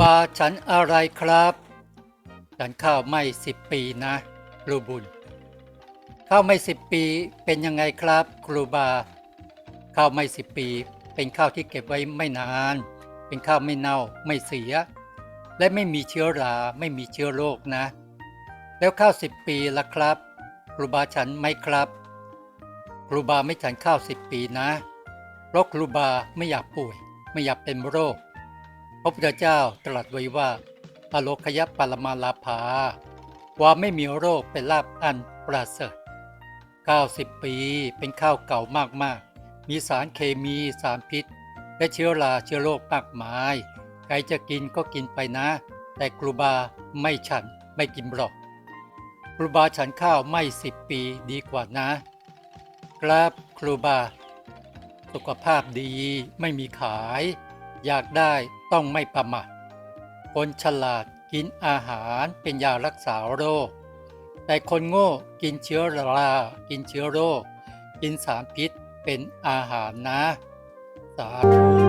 บาฉันอะไรครับ ฉันข้าวไม่สิบปีนะครูบุญ ข้าวไม่สิบปีเป็นยังไงครับครูบา ข้าวไม่สิบปี เป็นข้าวที่เก็บไว้ไม่นาน เป็นข้าวไม่เน่าไม่เสีย และไม่มีเชื้อราไม่มีเชื้อโรคนะ แล้วข้าวสิบปีละครับครูบาฉันไหมครับครูบาไม่ฉันข้าวสิบปีนะเพราะครูบาไม่อยากป่วย ไม่อยากเป็นโรค พระพุทธเจ้าตรัสไว้ว่าอโลคยปรมาลาภาความไม่มีโรคเป็นลาภอันประเสริฐ90 ปีเป็นข้าวเก่ามากๆ มีสารเคมีสารพิษ และเชื้อราเชื้อโรคมากมาย ใครจะกินก็กินไปนะ แต่ครูบาไม่ฉันไม่กินหรอกครูบาฉันข้าวไม่สิบปีดีกว่านะ ครับครูบา สุขภาพดีไม่มีขาย อยากได้ต้องไม่ประมาทคนฉลาดกินอาหารเป็นยารักษาโรค แต่คนโง่กินเชื้อรา กินเชื้อโรค กินสารพิษเป็นอาหารนะ สาธุ